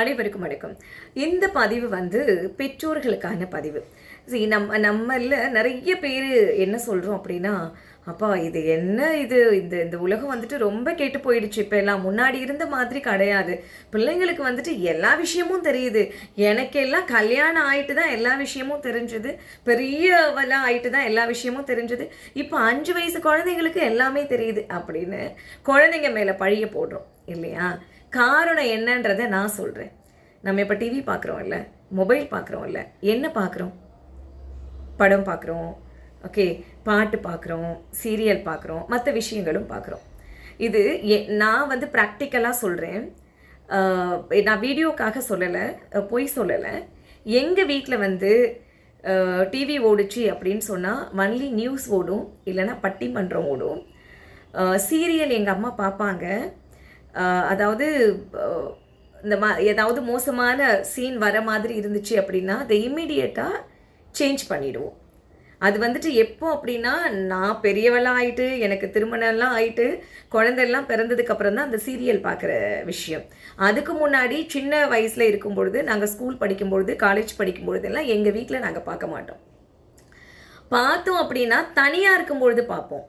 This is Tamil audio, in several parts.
அனைவருக்கும் வணக்கம். இந்த பதிவு வந்து பெற்றோர்களுக்கான பதிவு. சரி நம்ம நம்மள நிறைய பேர் என்ன சொல்கிறோம் அப்படின்னா அப்பா இது என்ன இது? இந்த இந்த உலகம் வந்துட்டு ரொம்ப கெட்டு போயிடுச்சு. இப்போ எல்லாம் முன்னாடி இருந்த மாதிரி கிடையாது. பிள்ளைங்களுக்கு வந்துட்டு எல்லா விஷயமும் தெரியுது. எனக்கெல்லாம் கல்யாணம் ஆயிட்டு தான் எல்லா விஷயமும் தெரிஞ்சுது. பெரியவெல்லாம் ஆயிட்டு தான் எல்லா விஷயமும் தெரிஞ்சுது. இப்போ அஞ்சு வயசு குழந்தைங்களுக்கு எல்லாமே தெரியுது அப்படின்னு குழந்தைங்க மேலே பழிய போடுறோம். இல்லையா? காரணம் என்னன்றதை நான் சொல்கிறேன் நம்ம இப்போ டிவி பார்க்குறோம்ல மொபைல் பார்க்குறோம்ல என்ன பார்க்குறோம்? படம் பார்க்குறோம் ஓகே பாட்டு பார்க்குறோம் சீரியல் பார்க்குறோம் மற்ற விஷயங்களும் பார்க்குறோம். இது நான் வந்து ப்ராக்டிக்கலாக சொல்கிறேன் நான் வீடியோக்காக சொல்லலை பொய் சொல்லலை. எங்கள் வீட்டில் வந்து டிவி ஓடுச்சு அப்படின்னு சொன்னால் ஒன்லி நியூஸ் ஓடும் இல்லைன்னா பட்டிமன்றம் ஓடும். சீரியல் எங்கள் அம்மா பார்ப்பாங்க. அதாவது இந்த மா ஏதாவது மோசமான சீன் வர மாதிரி இருந்துச்சு அப்படின்னா அதை இம்மிடியட்டாக சேஞ்ச் பண்ணிடுவோம். அது வந்துட்டு எப்போ அப்படின்னா நான் பெரியவளாக ஆயிட்டு எனக்கு திருமணம்லாம் ஆயிட்டு குழந்தைலாம் பிறந்ததுக்கப்புறம் தான் அந்த சீரியல் பார்க்குற விஷயம். அதுக்கு முன்னாடி சின்ன வயசில் இருக்கும் பொழுது நாங்கள் ஸ்கூல் படிக்கும் பொழுது காலேஜ் படிக்கும் பொழுதெல்லாம் எங்கள் வீட்டில் நாங்கள் பார்க்க மாட்டோம். பார்த்தோம் அப்படின்னா தனியாக இருக்கும் பொழுது பார்ப்போம்.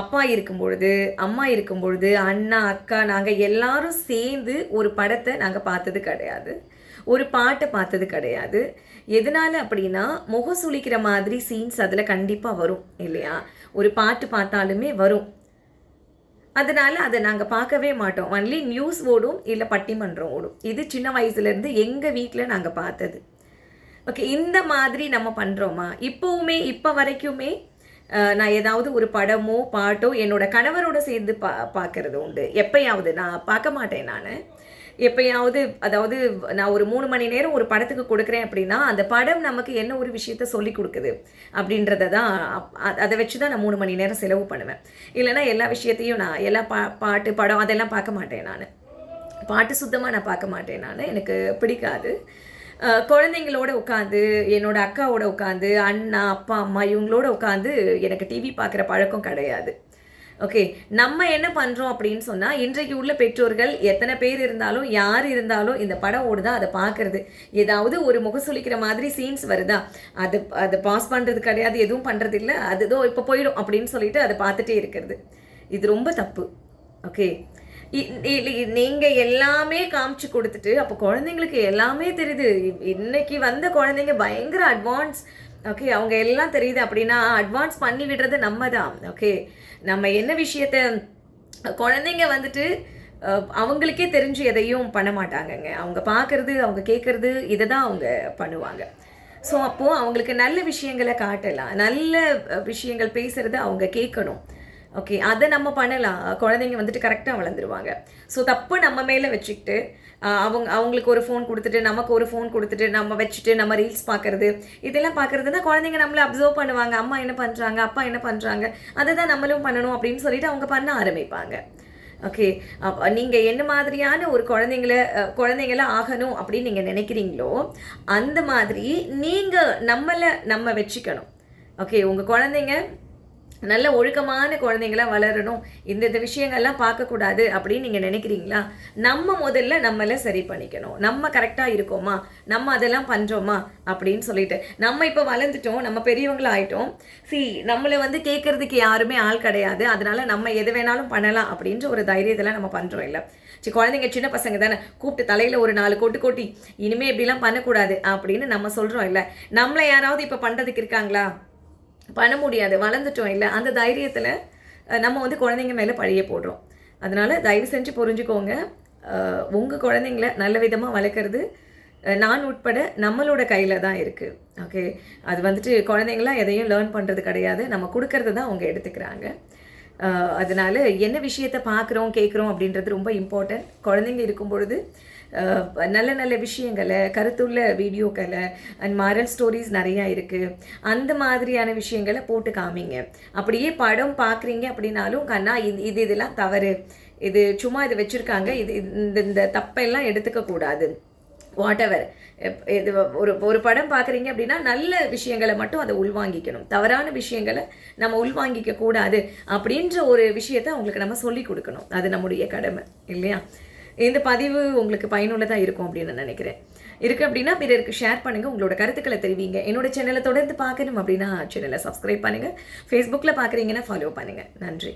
அப்பா இருக்கும் பொழுது அம்மா இருக்கும் பொழுது அண்ணா அக்கா நாங்கள் எல்லாரும் சேர்ந்து ஒரு படத்தை நாங்கள் பார்த்தது கிடையாது. ஒரு பாட்டை பார்த்தது கிடையாது. எதனால அப்படின்னா முகம் சுளிக்கிற மாதிரி சீன்ஸ் அதில் கண்டிப்பாக வரும் இல்லையா? ஒரு பாட்டு பார்த்தாலுமே வரும். அதனால் அதை நாங்கள் பார்க்கவே மாட்டோம். ஒன்லி நியூஸ் ஓடும் இல்லை பட்டிமன்றம் ஓடும். இது சின்ன வயசுலேருந்து எங்கள் வீட்டில் நாங்கள் பார்த்தது. ஓகே இந்த மாதிரி நம்ம பண்ணுறோமா இப்போவுமே இப்போ வரைக்குமே நான் ஏதாவது ஒரு படமோ பாட்டோ என்னோட கணவரோட சேர்ந்து பா பார்க்கறது உண்டு. எப்பயாவது நான் பார்க்க மாட்டேன் நான். எப்பயாவது அதாவது நான் ஒரு மூணு மணி நேரம் ஒரு படத்துக்கு கொடுக்குறேன் அப்படின்னா அந்த படம் நமக்கு என்ன ஒரு விஷயத்த சொல்லி கொடுக்குது அப்படின்றத தான் அதை வச்சு தான் நான் மூணு மணி நேரம் செலவு பண்ணுவேன். இல்லைன்னா எல்லா விஷயத்தையும் நான் எல்லா பா பாட்டு படம் அதெல்லாம் பார்க்க மாட்டேன் நான். பாட்டு சுத்தமாக நான் பார்க்க மாட்டேன் நான். எனக்கு பிடிக்காது. குழந்தைங்களோட உட்காந்து என்னோட அக்காவோட உட்காந்து அண்ணா அப்பா அம்மா இவங்களோட உட்காந்து எனக்கு டிவி பார்க்குற பழக்கம் கிடையாது. ஓகே நம்ம என்ன பண்ணுறோம் அப்படின்னு சொன்னால் இன்றைக்கு உள்ள பெற்றோர்கள் எத்தனை பேர் இருந்தாலும் யார் இருந்தாலும் இந்த படம் ஓடுதா அதை பார்க்கறது ஏதாவது ஒரு முகசுளிக்கிற மாதிரி சீன்ஸ் வருதா? அது அதை பாஸ் பண்ணுறது கிடையாது எதுவும் பண்ணுறது இல்லை அதுதோ இப்போ போயிடும் அப்படின்னு சொல்லிட்டு அதை பார்த்துட்டே இருக்கிறது. இது ரொம்ப தப்பு. ஓகே நீங்கள் எல்லாமே காமிச்சு கொடுத்துட்டு அப்போ குழந்தைங்களுக்கு எல்லாமே தெரியுது. இன்னைக்கு வந்த குழந்தைங்க பயங்கர அட்வான்ஸ் ஓகே அவங்க எல்லாம் தெரியுது அப்படின்னா அட்வான்ஸ் பண்ணி விடுறது நம்ம தான் ஓகே நம்ம என்ன விஷயத்த குழந்தைங்க வந்துட்டு அவங்களுக்கே தெரிஞ்சு எதையும் பண்ண மாட்டாங்கங்க. அவங்க பார்க்குறது அவங்க கேட்குறது இதை தான் அவங்க பண்ணுவாங்க. ஸோ அப்போது அவங்களுக்கு நல்ல விஷயங்களை காட்டலாம். நல்ல விஷயங்கள் பேசுகிறத அவங்க கேட்கணும். ஓகே அதை நம்ம பண்ணலாம். குழந்தைங்க வந்துட்டு கரெக்டாக வளர்ந்துருவாங்க. ஸோ தப்பு நம்ம மேலே வச்சுக்கிட்டு அவங்க அவங்களுக்கு ஒரு ஃபோன் கொடுத்துட்டு நமக்கு ஒரு ஃபோன் கொடுத்துட்டு நம்ம வச்சுட்டு நம்ம ரீல்ஸ் பார்க்கறது இதெல்லாம் பார்க்கறதுனா குழந்தைங்க நம்மளை அப்சர்வ் பண்ணுவாங்க. அம்மா என்ன பண்ணுறாங்க அப்பா என்ன பண்ணுறாங்க அதை தான் நம்மளும் பண்ணணும் அப்படின்னு சொல்லிட்டு அவங்க பண்ண ஆரம்பிப்பாங்க. ஓகே அப்போ நீங்கள் என்ன மாதிரியான ஒரு குழந்தைங்கள குழந்தைங்கள ஆகணும் அப்படின்னு நீங்கள் நினைக்கிறீங்களோ அந்த மாதிரி நீங்கள் நம்மளை நம்ம வச்சுக்கணும். ஓகே உங்கள் குழந்தைங்க நல்ல ஒழுக்கமான குழந்தைங்களா வளரணும். இந்த இந்த விஷயங்கள்லாம் பார்க்கக்கூடாது அப்படின்னு நீங்கள் நினைக்கிறீங்களா? நம்ம முதல்ல நம்மளை சரி பண்ணிக்கணும். நம்ம கரெக்டாக இருக்கோமா? நம்ம அதெல்லாம் பண்ணுறோமா அப்படின்னு சொல்லிட்டு. நம்ம இப்போ வளர்ந்துட்டோம். நம்ம பெரியவங்களாக ஆயிட்டோம். சி நம்மளை வந்து கேட்கறதுக்கு யாருமே ஆள் கிடையாது. அதனால நம்ம எது வேணாலும் பண்ணலாம் அப்படின்ற ஒரு தைரியத்தில் நம்ம பண்ணுறோம் இல்லை. சரி குழந்தைங்க சின்ன பசங்க தானே. கூப்பிட்டு தலையில் ஒரு நாலு கொட்டு கொட்டி இனிமேல் இப்படிலாம் பண்ணக்கூடாது அப்படின்னு நம்ம சொல்கிறோம் இல்லை. நம்மளை யாராவது இப்போ பண்ணுறதுக்கு இருக்காங்களா? பண்ண முடியாது வளர்ந்துட்டோம் இல்லை. அந்த தைரியத்தில் நம்ம வந்து குழந்தைங்க மேலே பழிய போடுறோம். அதனால் தயவு செஞ்சு புரிஞ்சுக்கோங்க. உங்கள் குழந்தைங்கள நல்ல விதமாக வளர்க்குறது நான் உட்பட நம்மளோட கையில் தான் இருக்குது ஓகே அது வந்துட்டு குழந்தைங்களாம் எதையும் லேர்ன் பண்ணுறது கிடையாது. நம்ம கொடுக்கறது தான் அவங்க எடுத்துக்கிறாங்க. அதனால் என்ன விஷயத்தை பார்க்குறோம் கேட்குறோம் அப்படின்றது ரொம்ப இம்பார்ட்டன்ட் குழந்தைங்க இருக்கும் பொழுது நல்ல நல்ல விஷயங்களை கருத்துள்ள வீடியோக்களை அண்ட் மாரல் ஸ்டோரிஸ் நிறையா இருக்குது அந்த மாதிரியான விஷயங்களை போட்டு காமிங்க. அப்படியே படம் பார்க்குறீங்க அப்படின்னாலும் கண்ணா இது இது இதெல்லாம் தவறு. இது சும்மா இது வச்சுருக்காங்க. இது இந்த இந்த தப்பெல்லாம் எடுத்துக்கக்கூடாது. வாட் எவர் இது ஒரு ஒரு படம் பார்க்குறீங்க அப்படின்னா நல்ல விஷயங்களை மட்டும் அதை உள்வாங்கிக்கணும். தவறான விஷயங்களை நம்ம உள்வாங்கிக்க கூடாது அப்படின்ற ஒரு விஷயத்தை அவங்களுக்கு நம்ம சொல்லி கொடுக்கணும். அது நம்முடைய கடமை இல்லையா? இந்த பதிவு உங்களுக்கு பயனுள்ளதாக இருக்கும் அப்படின்னு நான் நினைக்கிறேன். இருக்குது அப்படின்னா பிறருக்கு ஷேர் பண்ணுங்கள் உங்களோட கருத்துக்களை தெரிவிங்க. என்னோட சேனலை தொடர்ந்து பார்க்கணும் அப்படின்னா சேனலை சப்ஸ்கிரைப் பண்ணுங்கள் ஃபேஸ்புக்கில் பார்க்குறீங்கன்னா ஃபாலோ பண்ணுங்கள் நன்றி.